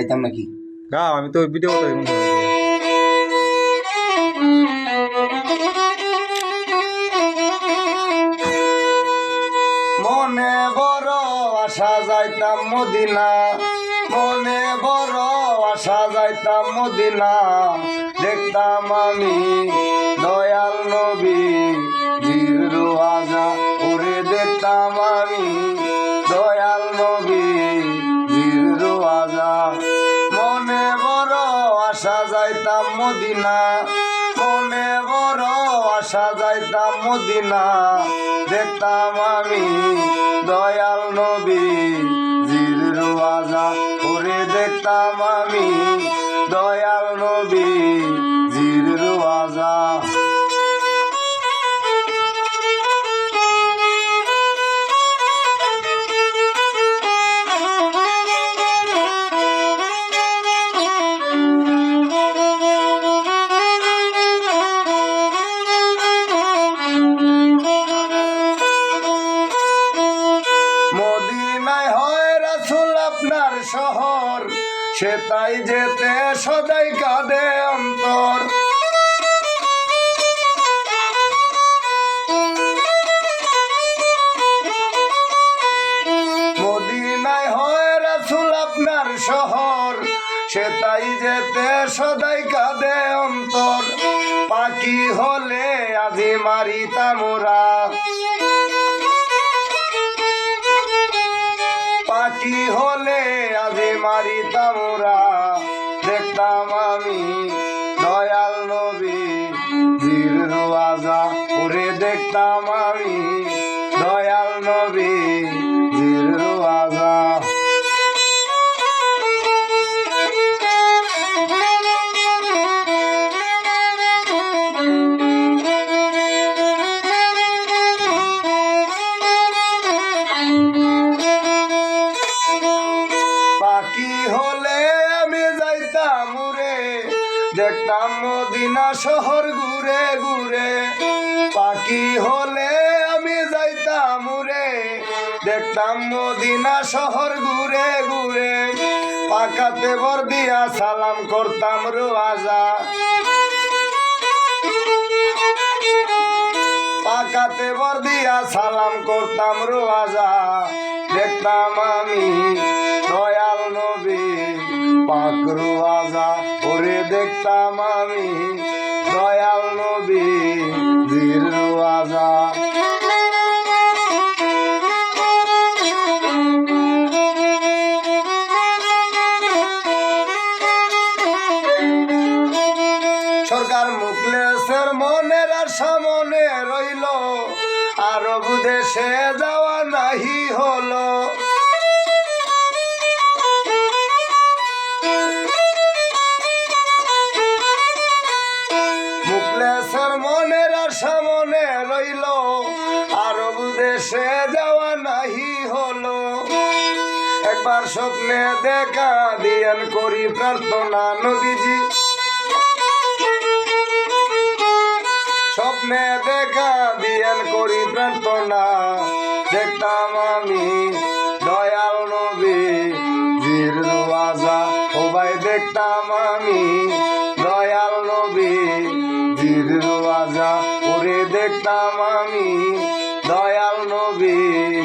গাইতাম নাকি? গাও আমি তো ভিডিও করতে দেখুন মনে বড় আশা যাইতাম মদিনা। মনে বড় আশা যাইতাম মদিনা। দেখতাম আমি দয়াল নবী বীর আজা ওরে দেখতাম আমি যাইতাম মদিনা। মনে বড় আশা যাইতাম মদিনা। দেখতাম আমি দয়াল নবী। শহর, সে তাই যেতে সদাই কাঁদে অন্তর। আপনার শহর, সে তাই যেতে সদাই কাঁদে অন্তর। পাখি হলে আজি মারিতামোরা পাখি হলে আজি মারিতাম দেখতাম আমি দয়াল নবী জির রাজা ওরে দেখতাম আমি দেখতাম মদিনা শহর ঘুরে ঘুরে। পাখি হলে আমি যাইতাম উড়ে। দেখতাম মদিনা শহর ঘুরে ঘুরে। পাকাতে বর দিয়া সালাম করতাম রোয়াজা। পাকাতে বর দিয়া সালাম করতাম রোয়াজা। দেখতাম আমি পাক রোয়াজা, ওরে দেখতাম আমি দয়াল নবী বীর রোয়াজা। সরকার মুখলেসের মনের আর সামনে রইল, আরব দেশে যাওয়া নাহি হলো। সামনে রইল, আরব দেশে যাওয়া নাহি হলো। একবার স্বপ্নে দেখা দিয়ান করি প্রার্থনা নবীজি। স্বপ্নে দেখা দিয়ান করি প্রার্থনা, দেখতাম আমি দয়াল নবী বীর রাজা ভাই দেখতাম আমি রাজা আমি দয়াল নবী।